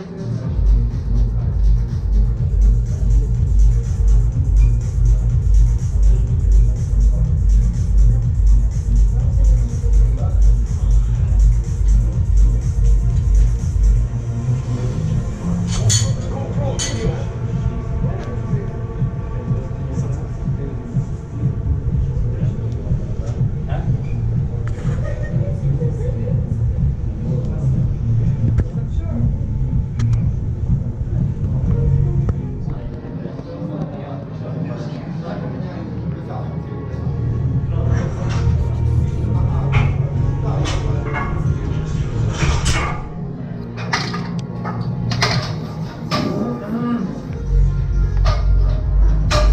є.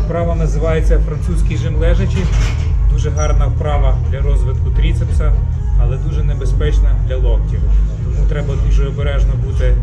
Вправа називається французький жим лежачі. Дуже гарна вправа для розвитку тріцепса, але дуже небезпечна для локтів. Тому треба дуже обережно бути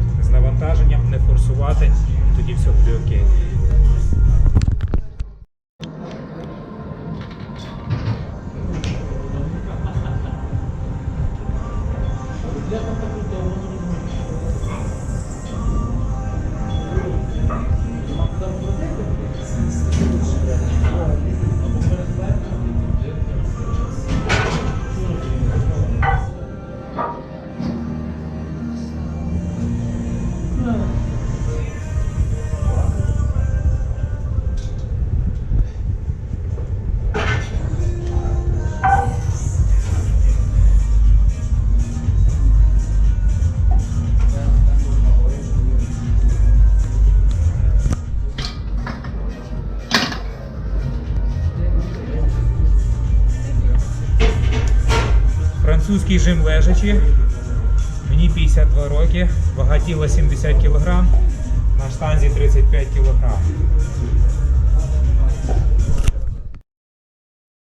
Французький жим лежачі. Мені 52 роки, вага тіла 70 кг, на штанзі 35 кг.